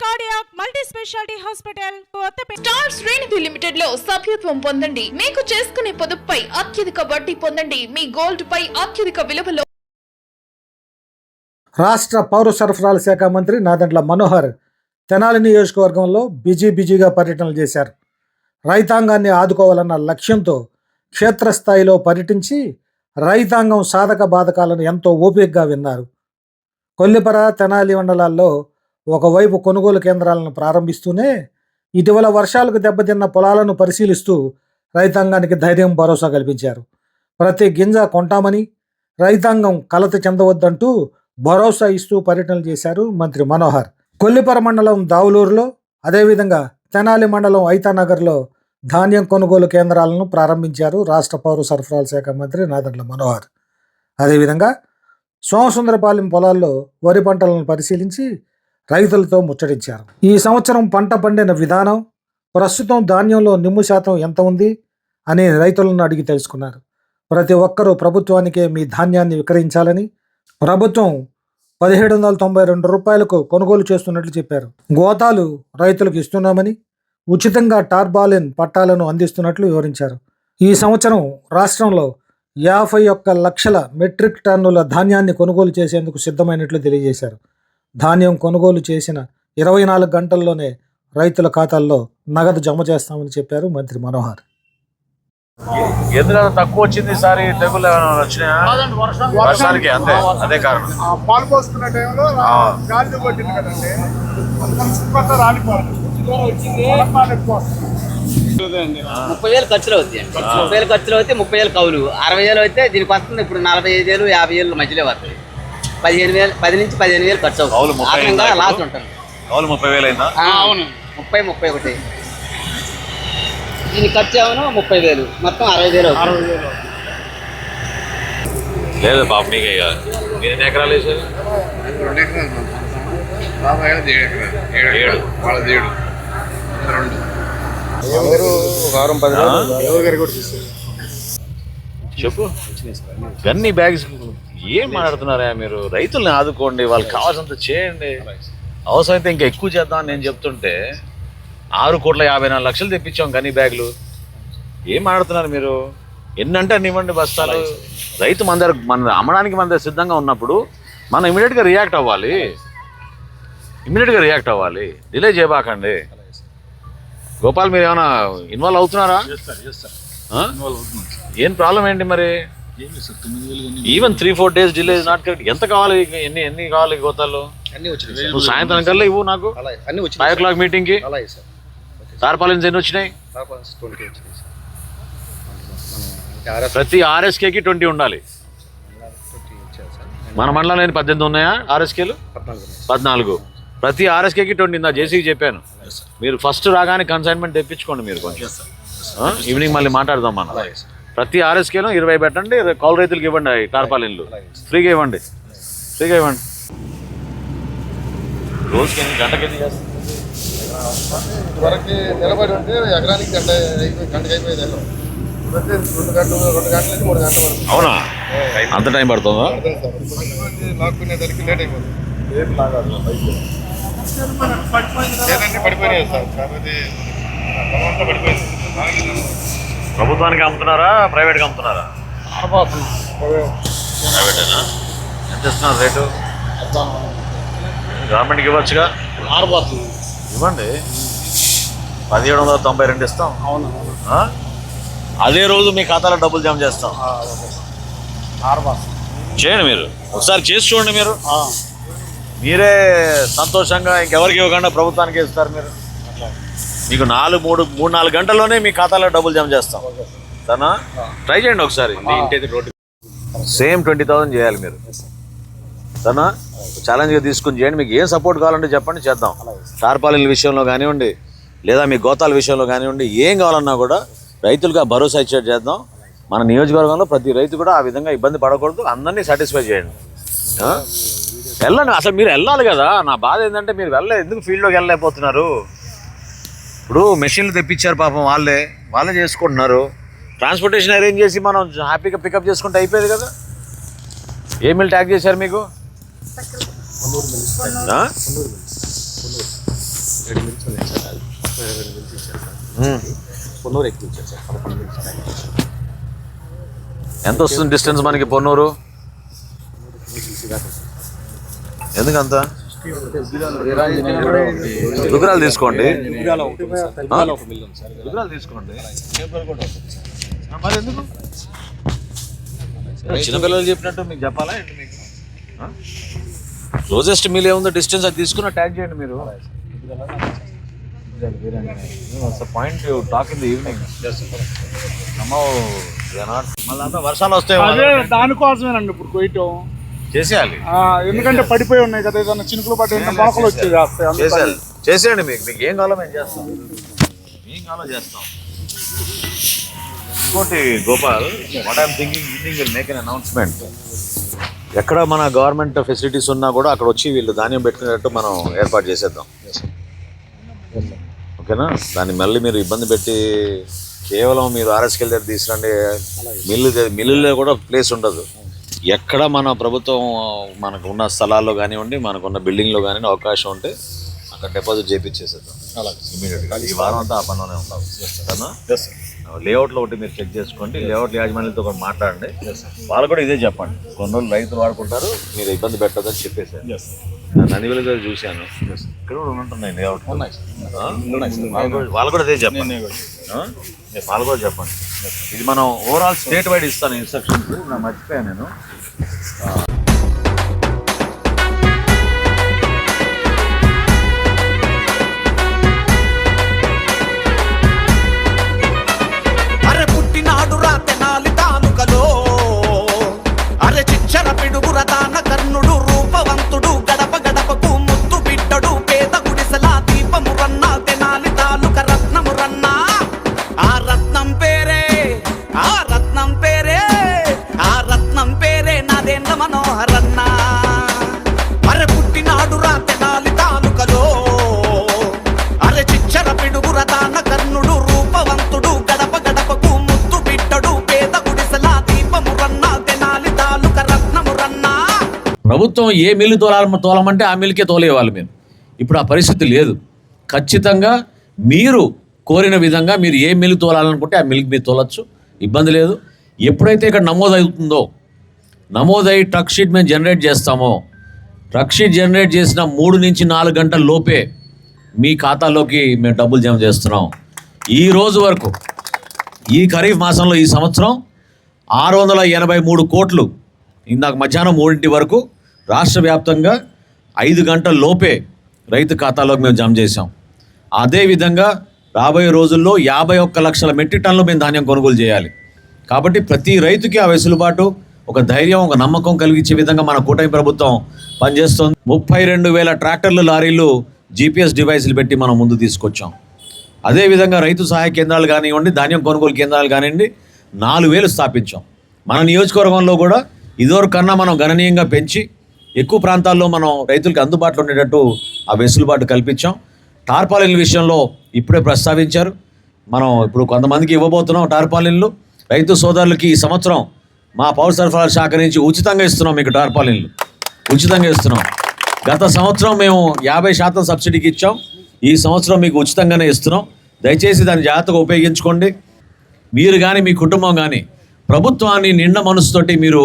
Cardiac multi speciality hospital Kothapeta star శ్రేణిధి లిమిటెడ్లో సభ్యత్వం పొందండి. మీకు చేసుకునే పొదుపుపై అత్యధిక వడ్డీ పొందండి. మీ గోల్డ్ పై అత్యధిక విలువలో రాష్ట్ర పౌర సరఫరాల శాఖ మంత్రి నాదండ్ల మనోహర్ తెనాలి నియోజకవర్గంలో బిజీ బిజీగా పర్యటనలు చేశారు. రైతాంగాన్ని ఆదుకోవాలన్న లక్ష్యంతో క్షేత్రస్థాయిలో పర్యటించి రైతాంగం సాధక బాధకాలను ఎంతో ఓపికగా విన్నారు. కొల్లిపర తెనాలి మండలాల్లో ఒకవైపు కొనుగోలు కేంద్రాలను ప్రారంభిస్తూనే ఇటీవల వర్షాలకు దెబ్బతిన్న పొలాలను పరిశీలిస్తూ రైతాంగానికి ధైర్యం భరోసా కల్పించారు. ప్రతి గింజ కొంటామని రైతాంగం కలత చెందవద్దంటూ భరోసా ఇస్తూ పర్యటనలు చేశారు మంత్రి మనోహర్. కొల్లిపర మండలం దావులూరులో అదేవిధంగా తెనాలి మండలం ఐతానగర్లో ధాన్యం కొనుగోలు కేంద్రాలను ప్రారంభించారు రాష్ట్ర పౌర సరఫరాల శాఖ మంత్రి నాదండ్ల మనోహర్. అదేవిధంగా సోమసుందరపాలెం పొలాల్లో వరి పంటలను పరిశీలించి రైతులతో ముచ్చటించారు. ఈ సంవత్సరం పంట పండిన విధానం ప్రస్తుతం ధాన్యంలో నిమ్ము శాతం ఎంత ఉంది అని రైతులను అడిగి తెలుసుకున్నారు. ప్రతి ఒక్కరూ ప్రభుత్వానికే మీ ధాన్యాన్ని విక్రయించాలని ప్రభుత్వం పదిహేడు వందల తొంభై రెండు రూపాయలకు కొనుగోలు చేస్తున్నట్లు చెప్పారు. గోతాలు రైతులకు ఇస్తున్నామని ఉచితంగా టార్బాలిన్ పట్టాలను అందిస్తున్నట్లు వివరించారు. ఈ సంవత్సరం రాష్ట్రంలో యాభై ఒక్క లక్షల మెట్రిక్ టన్నుల ధాన్యాన్ని కొనుగోలు చేసేందుకు సిద్ధమైనట్లు తెలియజేశారు. ధాన్యం కొనుగోలు చేసిన ఇరవై నాలుగు గంటల్లోనే రైతుల ఖాతాల్లో నగదు జమ చేస్తామని చెప్పారు మంత్రి మనోహర్. ఎందుకంటే తక్కువ వచ్చింది ఈసారి తెగులు ఏమైనా వచ్చినాయా? వర్షానికి అంతే అదే కారణం. పాలు పోసుకున్న టైంలో. గాలి కదండి. వస్తుంది. ముప్పై వేలు ఖర్చులు అవుతాయి ముప్పై వేలు ఖర్చులు అవుతాయి ముప్పై వేలు కౌలు. అరవై వేలు అయితే దీనికి వస్తుంది ఇప్పుడు నలభై ఐదు వేలు యాభై వేలు మధ్యలో వస్తాయి. పదిహేను వేలు పది నుంచి పదిహేను వేలు ఖర్చు కౌలు అవుతుంది అయిందా లాస్? ఉంటుంది. ముప్పై వేలు అయిందా? అవును. ముప్పై ముప్పై ఒకటి. దీనికి ఖర్చు ఏమో ముప్పై వేలు మొత్తం అరవై వేలు అవుతుంది. లేదు పాప నీకు ఇక. మీరు ఎన్ని ఎకరాలు వేసారు? రెండు ఎకరాలు మా బాబాయ్ ఏడు ఎకరాలు. ఏడు వాళ్ళది ఏడు. రెండు. ఆ? ఎవరి గారు కూడా తీస్తారు చెప్పు. గన్ని బ్యాగ్స్ ఏం మాట్లాడుతున్నారా మీరు? రైతుల్ని ఆదుకోండి వాళ్ళకి కావాల్సినంత చేయండి. అవసరమైతే ఇంకా ఎక్కువ చేద్దాం అని నేను చెప్తుంటే ఆరు కోట్ల యాభై నాలుగు లక్షలు తెప్పించాం గన్ని బ్యాగులు. ఏం మాట్లాడుతున్నారు మీరు? ఎన్నంటే అన్ని ఇవ్వండి బస్తాలు రైతు మన దగ్గర మన అమ్మడానికి మన దగ్గర సిద్ధంగా ఉన్నప్పుడు మనం ఇమీడియట్గా రియాక్ట్ అవ్వాలి. ఇమీడియట్గా రియాక్ట్ అవ్వాలి. డిలే చేయబాకండి. గోపాల్ మీరు ఏమైనా ఇన్వాల్వ్ అవుతున్నారా? ఏం ప్రాబ్లం ఏంటి మరి? Even three four days delay not correct ఎంత కావాలి ఎన్ని ఎన్ని కావాలి గోతాలు? నువ్వు సాయంత్రం కల్లా ఇవ్వు నాకు. ఫైవ్ ఓ క్లాక్ మీటింగ్కి. తారపాలెన్స్ ఎన్ని వచ్చినాయి? ప్రతి ఆర్ఎస్కేకి ట్వంటీ ఉండాలి. మన మండలంలో ఎన్ని పద్దెనిమిది ఉన్నాయా ఆర్ఎస్కేలు? పద్నాలుగు. ప్రతి ఆర్ఎస్కేకి ట్వంటీ నా జేసీకి చెప్పాను. మీరు ఫస్ట్ రాగానే కన్సైన్మెంట్ తెప్పించుకోండి మీరు కొంచెం? ఈవినింగ్ మళ్ళీ మాట్లాడదాం మనం. ప్రతి ఆర్ఎస్కేను ఇరవై పెట్టండి కౌలు రైతులకు ఇవ్వండి అవి టార్పాలిన్లు ఫ్రీగా ఇవ్వండి. ఫ్రీగా ఇవ్వండి. రోజుకి ఎన్ని గంటకి ఎన్ని వరకు నిలబడి ఉంటే ఎకరానికి గంట గంటకి అయిపోయేది రెండు గంటలు రెండు గంటల నుంచి మూడు గంటల వరకు అవునా? అంత టైం పడుతుందా? లేట్ అయిపోతుంది. లేదండి పడిపోయినాయి సార్. కాబట్టి పడిపోయింది. ప్రభుత్వానికి అమ్ముతున్నారా? ప్రైవేట్గా అమ్ముతున్నారా? ప్రైవేటేనా? ఎంత ఇస్తున్నారు రేటు? గవర్నమెంట్కి ఇవ్వచ్చుగా? ఇవ్వండి. పదిహేడు వందల తొంభై రెండు ఇస్తాం. అవును అదే రోజు మీ ఖాతాలో డబ్బులు జమ చేస్తాం. చేయండి మీరు. ఒకసారి చేసి చూడండి మీరు. మీరే సంతోషంగా ఇంకెవరికి ఇవ్వకుండా ప్రభుత్వానికి ఇస్తారు మీరు. మీకు నాలుగు మూడు మూడు నాలుగు గంటల్లోనే మీ ఖాతాలో డబ్బులు జమ చేస్తాం. సరేనా? ట్రై చేయండి ఒకసారి. మీ ఇంటి రోడ్డు. సేమ్ ట్వంటీ థౌసండ్ చేయాలి మీరు. సరేనా? ఛాలెంజ్గా తీసుకుని చేయండి. మీకు ఏం సపోర్ట్ కావాలంటే చెప్పండి చేద్దాం. టార్పాలిన్ల విషయంలో కానివ్వండి లేదా మీ గోతాల విషయంలో కానివ్వండి ఏం కావాలన్నా కూడా రైతులకు ఆ భరోసా ఇచ్చేట్టు చేద్దాం. మన నియోజకవర్గంలో ప్రతి రైతు కూడా ఆ విధంగా ఇబ్బంది పడకూడదు. అందరినీ సాటిస్ఫై చేయండి? వెళ్ళండి. అసలు మీరు వెళ్ళాలి కదా. నా బాధ ఏంటంటే మీరు వెళ్ళే ఎందుకు ఫీల్డ్లోకి వెళ్ళలేకపోతున్నారు? ఇప్పుడు మెషిన్లు తెప్పించారు పాపం వాళ్ళే వాళ్ళే చేసుకుంటున్నారు. ట్రాన్స్పోర్టేషన్ అరేంజ్ చేసి మనం హ్యాపీగా పికప్ చేసుకుంటే అయిపోయేది కదా. ఏ మిల్ ట్యాగ్ చేశారు మీకు? Hmm. ఎంత వస్తుంది డిస్టెన్స్ మనకి పొన్నూరు? ఎందుకంత? దుగ్గరాలు తీసుకోండి? దుగ్గరాలు తీసుకోండి. చిన్నపిల్లలు చెప్పినట్టు మీకు చెప్పాలా మీకు? క్లోజెస్ట్ మీల్ ఏముందో డిస్టెన్స్ అది తీసుకున్న ట్యాగ్ చేయండి మీరు. Point talk in the evening మళ్ళీ అంతా వర్షాలు అదే వస్తాయి దానికోసమేనండి ఇప్పుడు కొయ్యటం. చేసేయాలి. ఎందుకంటే పడిపోయి ఉన్నాయి కదా ఏదైనా చినుకులు పట్టి మొక్కలు వచ్చి. చేసేయాలి. చేసేయండి మీకు మీకు ఏం కావాలో మేము చేస్తాం. ఏం కావాలో చేస్తాం. ఇంకోటి Gopal what I'm thinking evening will make an announcement ఎక్కడ మన గవర్నమెంట్ ఫెసిలిటీస్ ఉన్నా కూడా అక్కడ వచ్చి వీళ్ళు ధాన్యం పెట్టుకునేటట్టు మనం ఏర్పాటు చేసేద్దాం. ఓకేనా? దాన్ని మళ్ళీ మీరు ఇబ్బంది పెట్టి కేవలం మీరు ఆర్ఎస్కెల్ దగ్గర తీసుకురండి. మిల్లు మిల్లులో కూడా ప్లేస్ ఉండదు. ఎక్కడ మన ప్రభుత్వం మనకు ఉన్న స్థలాల్లో కానివ్వండి మనకున్న బిల్డింగ్లో కానివ్వండి అవకాశం ఉంటే అక్కడ డిపాజిట్ చేయించేసేద్దాం ఇమీడియట్గా ఈ వారం అంతా ఆ పనిలోనే ఉంటాం లేఅవుట్లో ఒకటి మీరు చెక్ చేసుకోండి. లేఅవుట్ యాజమాన్యంతో కూడా మాట్లాడండి. వాళ్ళు కూడా ఇదే చెప్పండి. కొన్ని రోజులు రైతులు వాడుకుంటారు మీరు ఇబ్బంది పెట్టదని చెప్పేసారు నందివెలు గారు చూశాను. ఇక్కడ కూడా ఉంటున్నాయి లేఅవుట్ ఆ? వాళ్ళు కూడా- అదే చెప్పండి? వాళ్ళు కూడా చెప్పండి. ఇది మనం ఓవరాల్ స్టేట్ వైడ్ ఇస్తాను ఇన్స్ట్రక్షన్స్ నా మర్చిపోయాను నేను. మనోహరన్న. అరే పుట్టినాడు రా తెనాలి తాలూకలో. అరె చిచ్చర పిడుగుర దాన కర్ణుడు రూపవంతుడు గడప గడపకు ముద్దు బిడ్డడు పేద గుడిసెల దీపము రన్న తెనాలి తాలూక రత్నము రన్నా ప్రభుత్వం ఏ మిల్లు తోలాల తోలమంటే ఆ మిల్కే తోలేవాలి మేము. ఇప్పుడు ఆ పరిస్థితి లేదు. ఖచ్చితంగా మీరు కోరిన విధంగా మీరు ఏ మిల్లు తోలాలనుకుంటే ఆ మిల్క్ మీరు తోలచ్చు. ఇబ్బంది లేదు. ఎప్పుడైతే ఇక్కడ నమోదు అవుతుందో నమోదై ట్రక్ షీట్ మేము జనరేట్ చేస్తామో. ట్రక్ షీట్ జనరేట్ చేసిన మూడు నుంచి నాలుగు గంటల లోపే మీ ఖాతాలోకి మేము డబ్బులు జమ చేస్తున్నాం. ఈ రోజు వరకు ఈ ఖరీఫ్ మాసంలో ఈ సంవత్సరం ఆరు వందల ఎనభై మూడు కోట్లు ఇందాక మధ్యాహ్నం మూడింటి వరకు రాష్ట్ర వ్యాప్తంగా ఐదు గంటల లోపే రైతు ఖాతాలోకి మేము జమ చేసాం అదేవిధంగా రాబోయే రోజుల్లో యాభై ఒక్క లక్షల మెట్రిక్ టన్నులు మేము ధాన్యం కొనుగోలు చేయాలి. కాబట్టి ప్రతి రైతుకి ఆ వెసులుబాటు ఒక ధైర్యం ఒక నమ్మకం కలిగించే విధంగా మన కూటమి ప్రభుత్వం పనిచేస్తుంది. ముప్పై రెండు వేల ట్రాక్టర్లు లారీలు జీపీఎస్ డివైసులు పెట్టి మనం ముందు తీసుకొచ్చాం. అదేవిధంగా రైతు సహాయ కేంద్రాలు కానివ్వండి ధాన్యం కొనుగోలు కేంద్రాలు కానివ్వండి నాలుగు వేలు స్థాపించాం. మన నియోజకవర్గంలో కూడా ఇదివరకు కన్నా మనం గణనీయంగా పెంచి ఎక్కువ ప్రాంతాల్లో మనం రైతులకు అందుబాటులో ఉండేటట్టు ఆ వెసులుబాటు కల్పించాం. టార్పాలిన్ల విషయంలో ఇప్పుడే ప్రస్తావించారు. మనం ఇప్పుడు కొంతమందికి ఇవ్వబోతున్నాం టార్పాలిన్లు. రైతు సోదరులకి ఈ సంవత్సరం మా పౌర సరఫరాల శాఖ నుంచి ఉచితంగా ఇస్తున్నాం మీకు టార్పాలిన్లు ఉచితంగా ఇస్తున్నాం. గత సంవత్సరం మేము యాభై శాతం సబ్సిడీకి ఇచ్చాం. ఈ సంవత్సరం మీకు ఉచితంగానే ఇస్తున్నాం. దయచేసి దాన్ని జాగ్రత్తగా ఉపయోగించుకోండి. మీరు కానీ మీ కుటుంబం కానీ ప్రభుత్వాన్ని నిండా మనసుతోటి మీరు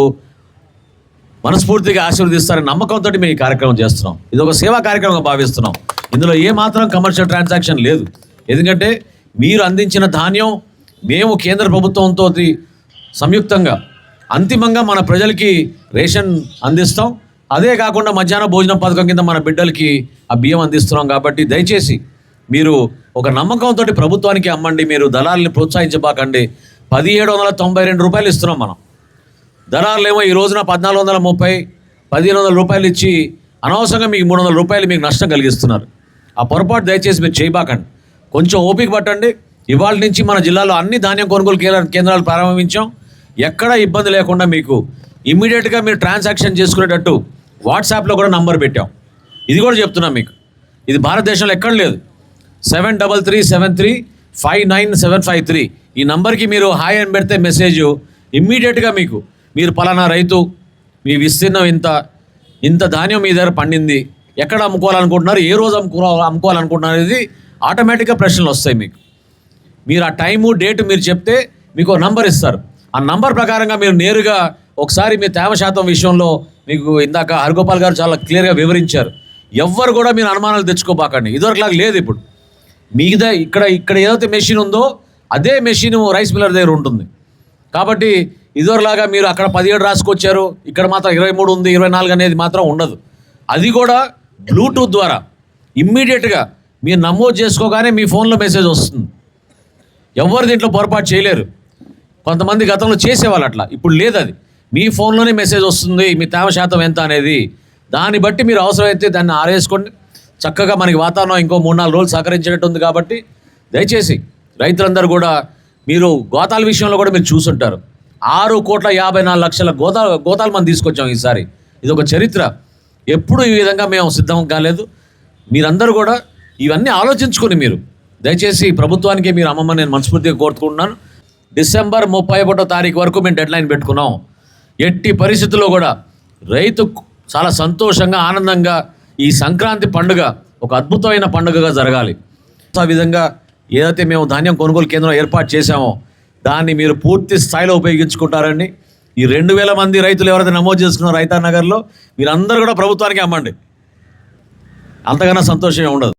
మనస్ఫూర్తిగా ఆశీర్వదిస్తారని నమ్మకంతో మేము ఈ కార్యక్రమం చేస్తున్నాం. ఇది ఒక సేవా కార్యక్రమంగా భావిస్తున్నాం. ఇందులో ఏ మాత్రం కమర్షియల్ ట్రాన్సాక్షన్ లేదు. ఎందుకంటే మీరు అందించిన ధాన్యం మేము కేంద్ర ప్రభుత్వంతో సంయుక్తంగా అంతిమంగా మన ప్రజలకి రేషన్ అందిస్తాం. అదే కాకుండా మధ్యాహ్న భోజనం పథకం కింద మన బిడ్డలకి ఆ బియ్యం అందిస్తున్నాం కాబట్టి దయచేసి మీరు ఒక నమ్మకంతో ప్రభుత్వానికి అమ్మండి మీరు దళాలని ప్రోత్సహించబాకండి. పదిహేడు వందల తొంభై రెండు రూపాయలు ఇస్తున్నాం మనం. దళారులేమో ఈ రోజున పద్నాలుగు వందల ముప్పై పదిహేను వందల రూపాయలు ఇచ్చి అనవసరంగా మీకు మూడు వందల రూపాయలు మీకు నష్టం కలిగిస్తున్నారు. ఆ పొరపాటు దయచేసి మీరు చేయబాకండి. కొంచెం ఓపిక పట్టండి. ఇవాళ నుంచి మన జిల్లాలో అన్ని ధాన్యం కొనుగోలు కేంద్ర కేంద్రాలు ప్రారంభించాం. ఎక్కడ ఇబ్బంది లేకుండా మీకు ఇమ్మీడియట్గా మీరు ట్రాన్సాక్షన్ చేసుకునేటట్టు వాట్సాప్లో కూడా నంబర్ పెట్టాం. ఇది కూడా చెప్తున్నాం మీకు. ఇది భారతదేశంలో ఎక్కడ లేదు. Seven double three seven three five nine seven five three ఈ నంబర్కి మీరు హాయ్ అని పెడితే మెసేజ్ ఇమ్మీడియట్గా మీకు. మీరు పలానా రైతు మీ విస్తీర్ణం ఇంత ఇంత ధాన్యం మీ దగ్గర పండింది ఎక్కడ అమ్ముకోవాలనుకుంటున్నారు ఏ రోజు అమ్ముకో అమ్ముకోవాలనుకుంటున్నారు అనేది ఆటోమేటిక్గా ప్రశ్నలు వస్తాయి మీకు. మీరు ఆ టైము డేట్ మీరు చెప్తే మీకు నంబర్ ఇస్తారు. ఆ నంబర్ ప్రకారంగా మీరు నేరుగా ఒకసారి మీ తేమ శాతం విషయంలో మీకు ఇందాక హరిగోపాల్ గారు చాలా క్లియర్గా వివరించారు. ఎవ్వరు కూడా మీరు అనుమానాలు తెచ్చుకోబాకండి. ఇదివరకులాగా లేదు ఇప్పుడు. మీద ఇక్కడ ఇక్కడ ఏదైతే మెషిన్ ఉందో అదే మెషిన్ రైస్ మిల్లర్ దగ్గర ఉంటుంది. కాబట్టి ఇదివరలాగా మీరు అక్కడ పదిహేడు రాసుకొచ్చారు. ఇక్కడ మాత్రం ఇరవై మూడు ఉంది ఇరవై నాలుగు అనేది మాత్రం ఉండదు. అది కూడా బ్లూటూత్ ద్వారా. ఇమ్మీడియట్గా మీరు నమోదు చేసుకోగానే మీ ఫోన్లో మెసేజ్ వస్తుంది. ఎవరు దీంట్లో పొరపాటు చేయలేరు. కొంతమంది గతంలో చేసేవాళ్ళు అట్లా. ఇప్పుడు లేదు అది మీ ఫోన్లోనే మెసేజ్ వస్తుంది మీ తేమ శాతం ఎంత అనేది. దాన్ని బట్టి మీరు అవసరమైతే దాన్ని ఆరేసుకోండి. చక్కగా మనకి వాతావరణం ఇంకో మూడు నాలుగు రోజులు సహకరించినట్టు ఉంది కాబట్టి దయచేసి రైతులందరూ కూడా మీరు గోతాల విషయంలో కూడా మీరు చూసుంటారు. ఆరు కోట్ల యాభై నాలుగు లక్షల గోతా గోతాలు మనం తీసుకొచ్చాం ఈసారి. ఇది ఒక చరిత్ర. ఎప్పుడు ఈ విధంగా మేము సిద్ధం కాలేదు. మీరందరూ కూడా ఇవన్నీ ఆలోచించుకొని మీరు. దయచేసి ప్రభుత్వానికి మీరు అమ్మమ్మ నేను మనస్ఫూర్తిగా కోరుకుంటున్నాను. డిసెంబర్ ముప్పై ఒకటో తారీఖు వరకు మేము డెడ్ లైన్ పెట్టుకున్నాం. ఎట్టి పరిస్థితుల్లో కూడా రైతు చాలా సంతోషంగా ఆనందంగా ఈ సంక్రాంతి పండుగ ఒక అద్భుతమైన పండుగగా జరగాలి. ఆ విధంగా ఏదైతే మేము ధాన్యం కొనుగోలు కేంద్రం ఏర్పాటు చేశామో దాన్ని మీరు పూర్తి స్థాయిలో ఉపయోగించుకుంటారండి. ఈ రెండు వేల మంది రైతులు ఎవరైతే నమోదు చేసుకున్నారో రైతా నగర్లో మీరందరూ కూడా ప్రభుత్వానికి అమ్మండి. అంతకన్నా సంతోషం ఉండదు